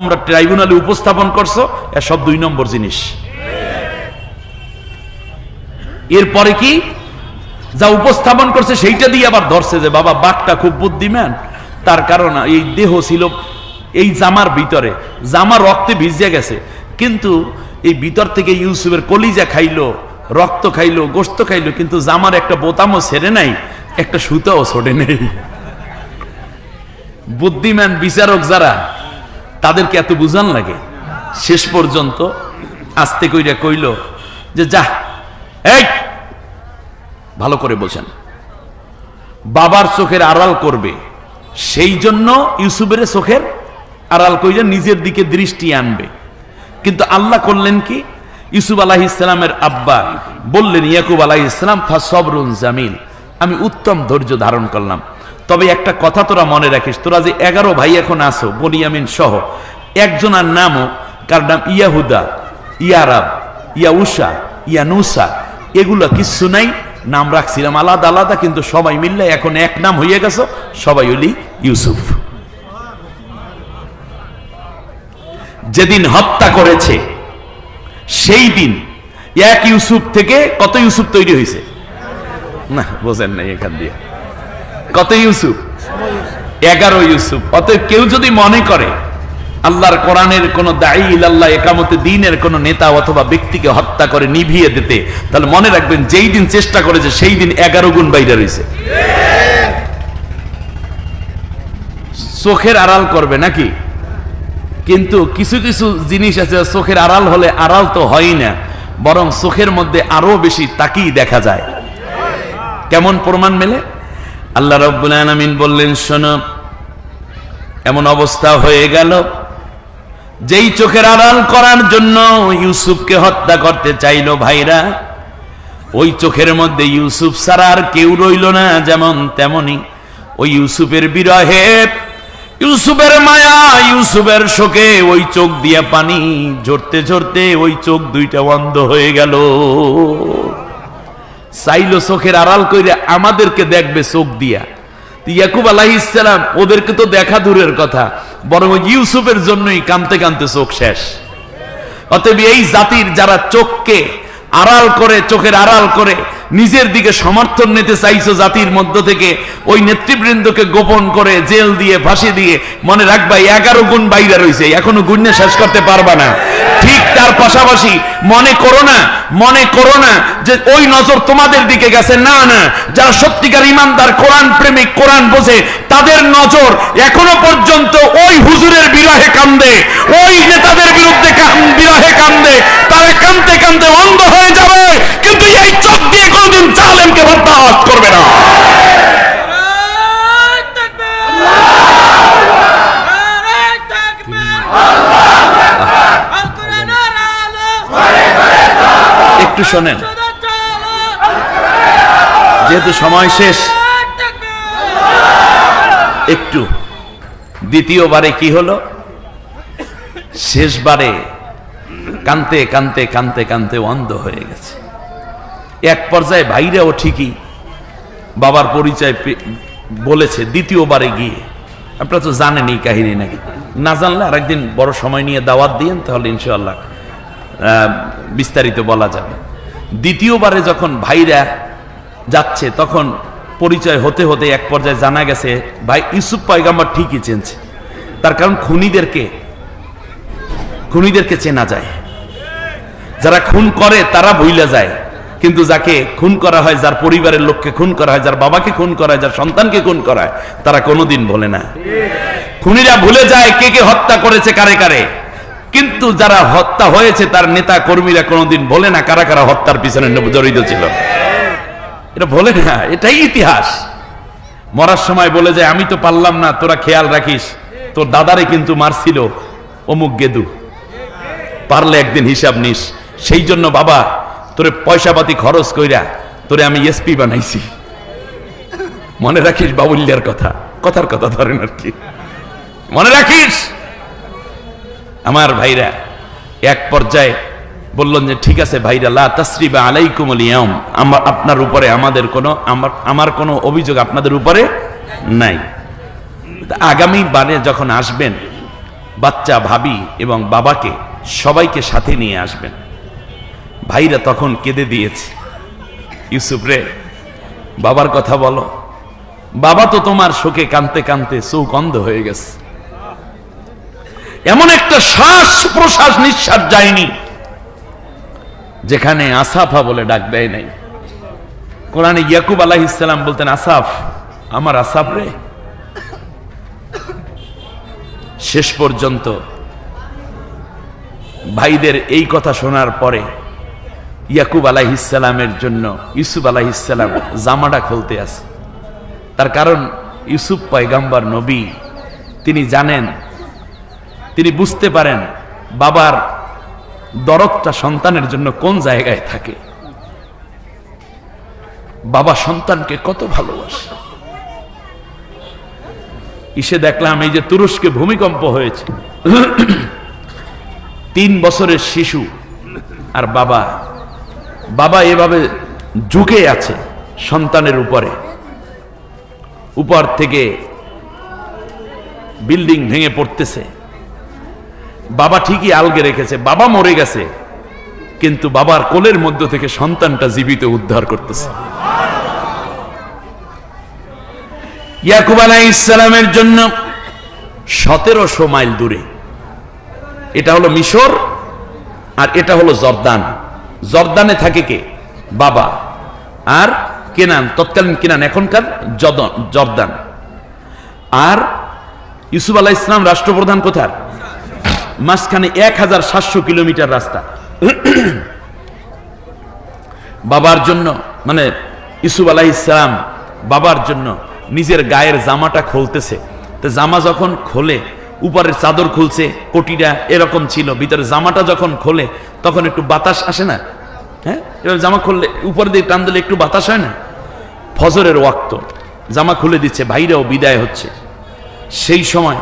আমরা ট্রাইব্যুনালে উপস্থাপন করছ এসব দুই নম্বর জিনিস। এরপরে কি? যা উপস্থাপন করছে সেইটা দিয়ে আবার ধরছে যে, বাবা, বাঘটা খুব বুদ্ধিমান। তার কারণ এই দেহ ছিল এই জামার ভিতরে। জামা রক্তে ভিজে গেছে। কিন্তু এই ভিতর থেকে ইউসুফের কলিজা খাইলো, রক্ত খাইলো গোস্ত খাইলো, কিন্তু জামার একটা বোতামও ছেড়ে নাই, একটা সুতাও ছোটে নেই। বুদ্ধিমান বিচারক যারা তাদেরকে এত বুঝান লাগে? শেষ পর্যন্ত আস্তে কইরা কইল যে, যা, এই! ভালো করে বোঝেন। বাবার চোখের আড়াল করবে, সেই জন্য ইউসুফের চোখের আড়াল কইরা নিজের দিকে দৃষ্টি আনবে। কিন্তু আল্লাহ করলেন কি? ইউসুফ আলাহ ইসলামের আব্বা বললেন, ইয়াকুব আলাহ ইসলাম ফাসবরুন জামিল। আমি উত্তম ধৈর্য ধারণ করলাম। তবে একটা কথা তোরা মনে রাখিস, তোরা যে এগারো ভাই এখন আসো বনিয়ামিন সহ, একজনের নামও, কার নাম ইয়াহুদা ইয়ারাব ইয়া নুসা, এগুলো কিচ্ছু নাই, নাম রাখছিলাম আলাদা আলাদা, কিন্তু সবাই মিললে এখন এক নাম হয়ে গেছ, সবাই হলি ইউসুফ। যেদিন হত্যা করেছে, সেই দিন এক ইউসুফ থেকে কত ইউসুফ তৈরি হয়েছে না, বোঝেন নাই এখান দিয়ে। কত ইউসুফ? এগারো ইউসুফ। অতএব কেউ যদি মনে করে আল্লাহর কোরআনের কোন দায়ী, ইলাল্লাহ একামতে দিনের কোন নেতা অথবা ব্যক্তিকে হত্যা করে নিভিয়ে দিতে, তাহলে মনে রাখবেন যেই দিন চেষ্টা করেছে, সেই দিন এগারো গুণ বাইরে রয়েছে। চোখের আড়াল করবে নাকি? কিন্তু কিছু কিছু জিনিস আছে, চোখের আড়াল হলে আড়াল তো হয় না, বরং চোখের মধ্যে আরও বেশি তাকিয়ে দেখা যায়। কেমন প্রমাণ মেলে? আল্লাহ রব্বুল আলামিন বললেন, শোনো, এমন অবস্থা হয়ে গেল যেই চোখের আড়াল করার জন্য ইউসুফকে হত্যা করতে চাইলো ভাইরা। ওই চোখের মধ্যে ইউসুফ ছাড়া আর কেউ রইল না, যেমন তেমনি ওই ইউসুফের বিরহে, ইউসুফের মায়া, ইউসুফের শোকে ওই চোখ দিয়ে পানি ঝরতে ঝরতে ওই চোখ দুইটা বন্ধ হয়ে গেল। চাইলো চোখের আড়াল কইরে আমাদেরকে দেখবে চোখ দিয়া। ইয়াকুব আলাহ ইসলাম ওদেরকে তো দেখা দূরের কথা, বরং ইউসুফের জন্যই কানতে কানতে চোখ শেষ। অতএব এই জাতির যারা চোখকে আড়াল করে, চোখের আড়াল করে নিজের দিকে সমর্থন নিতে চাইছো জাতির মধ্য থেকে, ওই নেতৃবৃন্দকে গোপন করে জেল দিয়ে, ফাঁসি দিয়ে মনে রাখবা এগারো গুণ বাইরে রয়েছে এখনও গুণে শেষ করতে পারবা না। ঠিক তার পাশাপাশি মনে করো না, মনে করো না যে ওই নজর তোমাদের দিকে গেছে। না না, যারা সত্যিকার ইমানদার, কোরআন প্রেমিক, কোরআন বোঝে, তাদের নজর এখনও পর্যন্ত ওই হুজুরের বিরহে কান্দে, ওই নেতাদের বিরুদ্ধে বিরহে কান্দে, তারা কান্দতে কান্দতে অন্ধ হয়ে যাবে। কিন্তু এই চোখ দিয়ে কোনোদিন জালেমকে বরদাস্ত একটু শোনেন। যেহেতু সময় শেষ একটু। দ্বিতীয়বারে কি হলো? শেষবারে কানতে কানতে কানতে কানতে অন্ধ হয়ে গেছে। এক পর্যায়ে ভাইরাও ঠিকই বাবার পরিচয় বলেছে দ্বিতীয়বারে গিয়ে। আপনারা তো জানেন এই কাহিনী নাকি। না জানলে আরেকদিন বড় সময় নিয়ে দাওয়াত দিয়েন তাহলে ইনশাআল্লাহ আহ, বিস্তারিত বলা যাবে। দ্বিতীয়বারে যখন ভাইরা যাচ্ছে, তখন পরিচয় হতে হতে এক পর্যায়ে জানা গেছে, ভাই ইউসুফ পয়গাম্বর ঠিকই চেনছে। তার কারণ খুনিদেরকে খুনিদেরকে চেনা যায়। যারা খুন করে, তারা ভুলে যায়। কিন্তু যাকে খুন করা হয়, যার পরিবারের লোককে খুন করা হয়, যার বাবাকে খুন করা হয়, যার সন্তানকে খুন করা হয়, তারা কোনোদিন ভোলে না। খুনিরা ভুলে যায় কে কে হত্যা করেছে, কারে কারে। কিন্তু যারা হত্যা হয়েছে, তার নেতা কর্মীরা কোনোদিন ভোলে না কারা কারা হত্যার পিছনে জড়িত ছিল। এটা ভোলে না, এটাই ইতিহাস। মরার সময় বলে যায় আমি তো পারলাম না, তোরা খেয়াল রাখিস, তোর দাদারে কিন্তু মারছিল অমুক গেদু। পারলে একদিন হিসাব নিস। সেই জন্য বাবা, তোরে পয়সাপাতি খরচ কইরা তোরে আমি এসপি বানাইছি। মনে রাখিস বাবুল্যার কথা, কথার কথা ধরেন আর কি। মনে রাখিস? আমার ভাইরা, এক পর্যায়ে বললেন যে, ঠিক আছে ভাইরা, লা তাসরিবা আলাইকুম আলিয়াম আমার, আপনার উপরে আমাদের কোনো, আমার আমার কোনো অভিযোগ আপনাদের উপরে নাই। আগামী বারে যখন আসবেন, বাচ্চা, ভাবি এবং বাবাকে সবাইকে সাথে নিয়ে আসবেন। ভাইরা তখন কেঁদে দিয়েছে, ইউসুফ রে, বাবার কথা বলো। বাবা তো তোমার শোকে কানতে কানতে চোখ অন্ধ হয়ে গেছে। এমন একটা শ্বাস প্রশ্বাস নিঃশ্বাস যায়নি, যেখানে আসাফা বলে ডাক দেয় নাই। কোরআনে ইয়াকুব আলাহিসাল্লাম বলতেন, আসাফ, আমার আসাফ রে। শেষ পর্যন্ত ভাইদের এই কথা শোনার পরে ইয়াকুব আলাহিসাল্লামের জন্য ইউসুফ আলাহিসাল্লাম জামাটা খুলতে আছে তার কারণ, ইউসুফ পয়গাম্বার নবী, তিনি জানেন তিনি বুঝতে পারেন বাবার দরদটা সন্তানের জন্য কোন জায়গায় থাকে। বাবা সন্তানকে কত ভালোবাসে। ইসে দেখলাম এই যে তুরস্কে ভূমিকম্প হয়েছে। তিন বছরের শিশু আর বাবা। বাবা এভাবে ঝুঁকে আছে সন্তানের উপরে। উপর থেকে বিল্ডিং ভেঙে পড়তেছে। বাবা ঠিকই আলগে রেখেছে, বাবা মরে গেছে, কিন্তু বাবার কোলের মধ্য থেকে সন্তানটা জীবিত উদ্ধার করতেছে। ইয়াকুব আলাহ ইসলামের জন্য সতেরোশো মাইল দূরে। এটা হলো মিশর, আর এটা হলো জর্দান। জর্দানে থাকে কে? বাবা। আর কেনান, তৎকালীন কেনান এখনকার জর্দান। আর ইউসুফ আলাহ ইসলাম রাষ্ট্রপ্রধান কোথার? মাঝখানে এক হাজার সাতশো কিলোমিটার রাস্তা। বাবার জন্য মানে ইসুফ আলাহ ইসলাম বাবার জন্য নিজের গায়ের জামাটা খুলতেছে। তো জামা যখন খোলে, উপরের চাদর খুলছে কোটিটা এরকম ছিল, ভিতরে জামাটা যখন খোলে, তখন একটু বাতাস আসে না? হ্যাঁ? এবার জামা খুললে, উপরে দিয়ে টান দিলে একটু বাতাস হয় না? ফজরের ওয়াক্ত, জামা খুলে দিচ্ছে, ভাইরাও বিদায় হচ্ছে। সেই সময়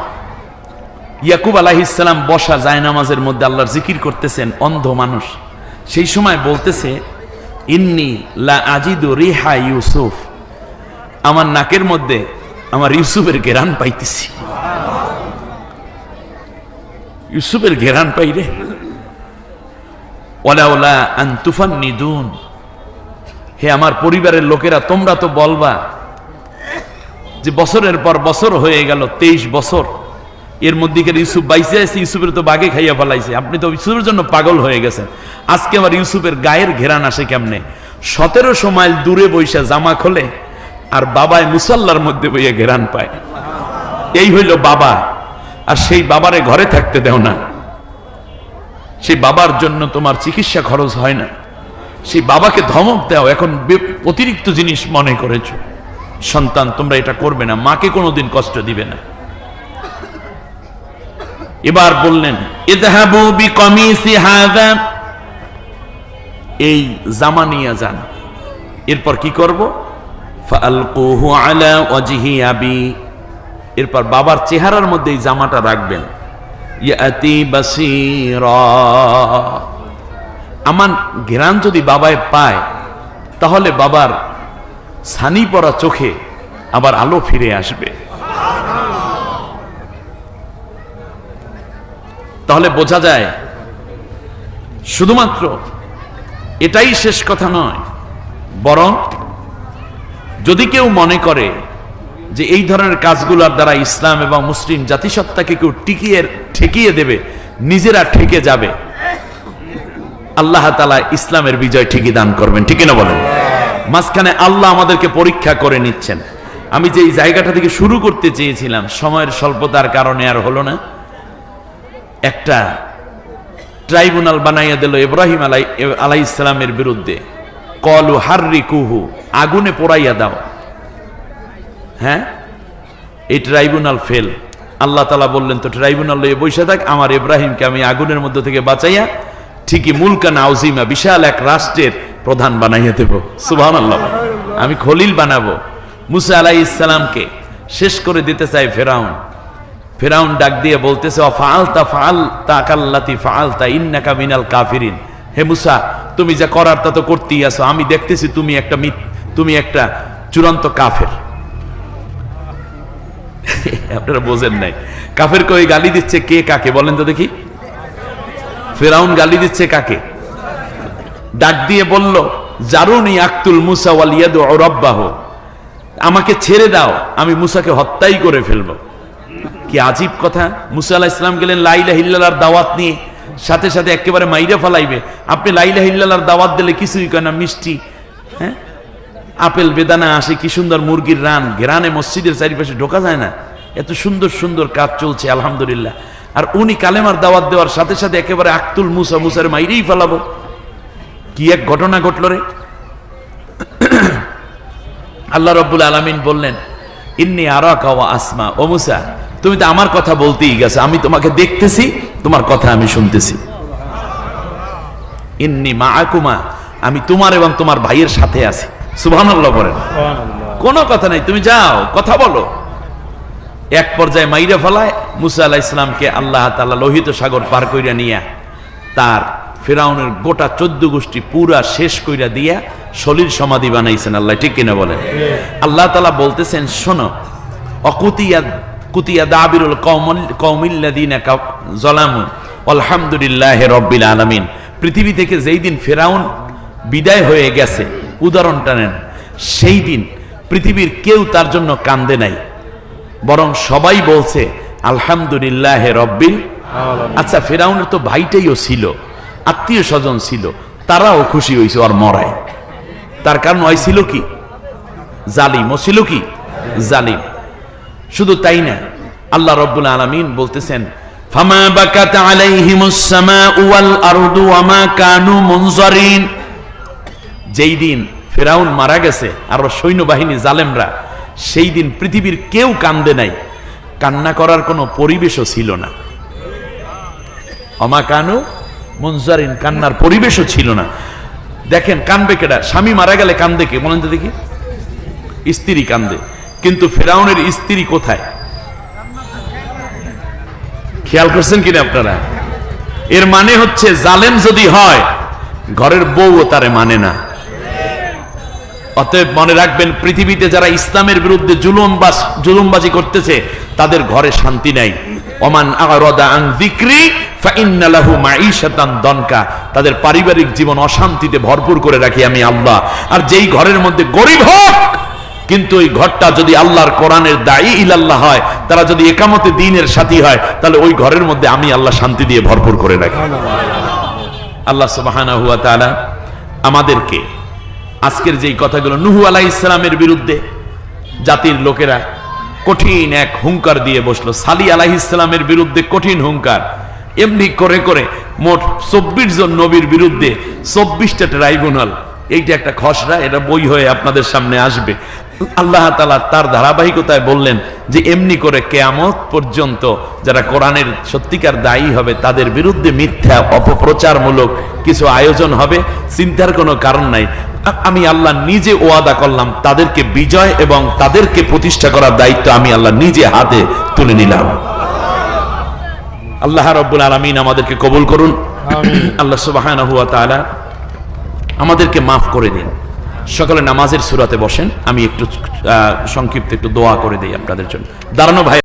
ইয়াকুব আলাহিসাল্লাম বসা জায়নামাজের মধ্যে আল্লাহর জিকির করতেছেন, অন্ধ মানুষ। সেই সময় বলতেছে, ইন্নি লা আজিদু রিহা ইউসুফ। আমার নাকের মধ্যে আমার ইউসুফের গেরান পাইতেছি। ইউসুফের ঘেরান পাই রে। ওলা ওলা আন তুফান নিদুন হে আমার পরিবারের লোকেরা, তোমরা তো বলবা যে বছরের পর বছর হয়ে গেল, তেইশ বছর। এর মধ্যে ইউসুফ বাইসে আছে ইউসুফের তো বাঘে খাইয়া ফেলাইছে। আপনি তো ইউসুফের জন্য পাগল হয়ে গেছেন। আজকে আবার ইউসুফের গায়ের ঘেরান আসে কেমনে? সতেরোশো মাইল দূরে বৈশা জামা খোলে আর বাবায় মুসাল্লার মধ্যে বইয়া ঘেরান পায়। এই হইল বাবা। আর সেই বাবারে ঘরে থাকতে দেও না। সেই বাবার জন্য তোমার চিকিৎসা খরচ হয় না। সেই বাবাকে ধমক দাও, এখন অতিরিক্ত জিনিস মনে করেছ। সন্তান, তোমরা এটা করবে না। মাকে কোনোদিন কষ্ট দিবে না। এবার বললেন হাযা। এই জামা নিয়ে যান। এরপর কি করব? আবি। এরপর বাবার চেহারার মধ্যে এই জামাটা রাখবেন। আমার ঘেরান যদি বাবায় পায়, তাহলে বাবার ছানি পড়া চোখে আবার আলো ফিরে আসবে। তাহলে বোঝা যায়, শুধুমাত্র এটাই শেষ কথা নয়, বরং যদি কেউ মনে করে যে এই ধরনের কাজগুলোর দ্বারা ইসলাম এবং মুসলিম জাতিসত্তাকে কেউ টিকিয়ে, ঠেকিয়ে দেবে, নিজেরা ঠেকে যাবে, আল্লাহ তালা ইসলামের বিজয় ঠিকই দান করবেন ঠিকই না বলেন? মাঝখানে আল্লাহ আমাদেরকে পরীক্ষা করে নিচ্ছেন। আমি যে এই জায়গাটা থেকে শুরু করতে চেয়েছিলাম, সময়ের স্বল্পতার কারণে আর হলো না। একটা ট্রাইব্যুনাল বানাইয়া দিল ইব্রাহিম আলাই আলাই ইসলামের বিরুদ্ধে। কলু হার্রি কুহু আগুনে পোড়াইয়া দাও। হ্যাঁ? এই ট্রাইব্যুনাল ফেল। আল্লাহ তালা বললেন, তো ট্রাইব্যুনাল লইয়ে বসে থাক, আমার ইব্রাহিমকে আমি আগুনের মধ্যে থেকে বাঁচাইয়া ঠিকই মুলকান আউজিমা, বিশাল এক রাষ্ট্রের প্রধান বানাইয়া দেব। সুবহান আল্লাহ আমি খলিল বানাবো। মুসা আলাই ইসলামকে শেষ করে দিতে চাই ফেরাউন। ফেরাউন ডাক দিয়ে বলতেছে, "অ ফাআলতা ফাআলতা কাল্লাতি ইন্নাকা মিনাল কাফিরিন। হে মুসা, তুমি যা করার তা তো করতেই আসো আমি দেখতেছি তুমি একটা মিথ, তুমি একটা চূড়ান্ত কাফের। আপনারা বোঝেন নাই। কাফের কই গালি দিচ্ছে কে কাকে? বলেন তো দেখি। ফেরাউন গালি দিচ্ছে কাকে? ডাক দিয়ে বলল, জারুনি আক্তুল মুসা ওয়াল ইয়াদু রব্বাহ। আমাকে ছেড়ে দাও, আমি মুসাকে হত্যাই করে ফেলব। কি আজীব কথা? মুসা আলাহ ইসলাম গেলেন লাইলা হিল্লার দাওয়াত নিয়ে সাথে সাথে একেবারে মাইরা ফালাইবে। আপনি লাইলা হিল্লার দাওয়াত দিলে কিছুই কয় না, মিষ্টি হ্যাঁ? আপেল বেদানা আসে, কি সুন্দর মুরগির রান। ঘেরানে মসজিদের চারিপাশে ঢোকা যায় না। এত সুন্দর সুন্দর কাজ চলছে, আলহামদুলিল্লাহ। আর উনি কালেমার দাওয়াত দেওয়ার সাথে সাথে একেবারে আক্তুল মুসা, মুসার মাইরেই ফেলাবো। কি এক ঘটনা ঘটল রে? আল্লাহ রব্বুল আলমিন বললেন, ইন্নি আরা কাওয়া আসমা। ও মুসা তুমি তো আমার কথা বলতেই গেছো আমি তোমাকে দেখতেছি তোমার কথা আমি শুনতেছি। ইন্নি মা আকুমা আমি তোমার এবং তোমার ভাইয়ের সাথে আছি। সুবহানাল্লাহ বলেন। কোনো কথা নাই তুমি যাও কথা বলো। এক পর্যায়ে মাইরা ফেলায় মুসা আলাহ ইসলামকে আল্লাহ তাআলা লোহিত সাগর পার কইরা নিয়া তার ফেরাউনের গোটা চোদ্দ গোষ্ঠী পুরা শেষ কইরা দিয়া সলিল সমাধি বানাইছেন আল্লাহ ঠিক কিনা বলেন? আল্লাহ তালা বলতেছেন শোনো অকুতিয়া কুতিয়া দাবিরুল কৌমল কৌমিল্লাদিনা জলামু আলহামদুলিল্লাহ রব্বিল আলামিন। পৃথিবী থেকে যেই দিন ফেরাউন বিদায় হয়ে গেছে, উদাহরণটা নেন। সেই দিন পৃথিবীর কেউ তার জন্য কান্দে নাই। বরং সবাই বলছে, আলহামদুলিল্লাহ রব্বিল আচ্ছা ফেরাউনের তো ভাইটাইও ছিল, আত্মীয় স্বজন ছিল, তারাও খুশি হয়েছে ওর মরায়। তার কারণ ওই ছিল কি? জালিম। ও ছিল কি? জালিম। শুধু তাই না, আল্লাহ রব্বুল আলামিন বলতেছেন, ফামা বাকাত যেই দিন ফেরাউন মারা গেছে, আর সৈন্যবাহিনী জালেমরা, সেই দিন পৃথিবীর কেউ কান্দে নাই। কান্না করার কোনো পরিবেশও ছিল না। অমা কানু মুনজারিন, কান্নার পরিবেশও ছিল না। দেখেন, কানবে কেডা? স্বামী মারা গেলে কান্দে কে? বলেন তো দেখি। স্ত্রী কান্দে। কিন্তু ফেরাউনের স্ত্রী কোথায়? খেয়াল করছেন কিনা আপনারা? এর মানে হচ্ছে জালেম যদি হয়, ঘরের বউও তারে মানে না। অতএব মনে রাখবেন, পৃথিবীতে যারা ইসলামের বিরুদ্ধে জুলুমবাস জুলুমবাজি করতেছে, তাদের ঘরে শান্তি নাই। দনকা। তাদের পারিবারিক জীবন অশান্তিতে ভরপুর করে রাখি আমি আল্লাহ। আর যেই ঘরের মধ্যে গরিব হোক কিন্তু ওই ঘরটা যদি আল্লাহর কোরআনের দায়ী ইলাল্লাহ হয়, তারা যদি একামতে দিনের সাথী হয়, তাহলে ওই ঘরের মধ্যে আমি আল্লাহ শান্তি দিয়ে ভরপুর করে রাখি। আল্লাহ সুবহানাহু ওয়া তাআলা আমাদেরকে আজকের যেই কথাগুলো, নুহু আলাহ ইসলামের বিরুদ্ধে জাতির লোকেরা কঠিন এক হুঙ্কার দিয়ে বসল। সালি আলাহ ইসলামের বিরুদ্ধে কঠিন হুঙ্কার এমনি করে করে মোট চব্বিশ জন নবীর বিরুদ্ধে চব্বিশটা ট্রাইব্যুনাল। এইটা একটা খসড়া, এটা বই হয়ে আপনাদের সামনে আসবে। আল্লাহ তালা তার ধারাবাহিকতায় বললেন যে এমনি করে কেয়ামত পর্যন্ত যারা কোরআনের সত্যিকার দায়ী হবে তাদের বিরুদ্ধে মিথ্যা অপপ্রচারমূলক কিছু আয়োজন হবে চিন্তার কোনো কারণ নাই। আমি আল্লাহ নিজে ওয়াদা করলাম তাদেরকে বিজয় এবং তাদেরকে প্রতিষ্ঠা করার দায়িত্ব আমি আল্লাহ নিজে হাতে তুলে নিলাম। আল্লাহ রব্বুল আলমিন আমাদেরকে কবুল করুন। আল্লাহ তাআলা আমাদেরকে মাফ করে দিন। সকালে নামাজের সুরাতে বসেন। আমি একটু সংক্ষিপ্ত একটু দোয়া করে দিই আপনাদের জন্য। দাঁড়ানো ভাই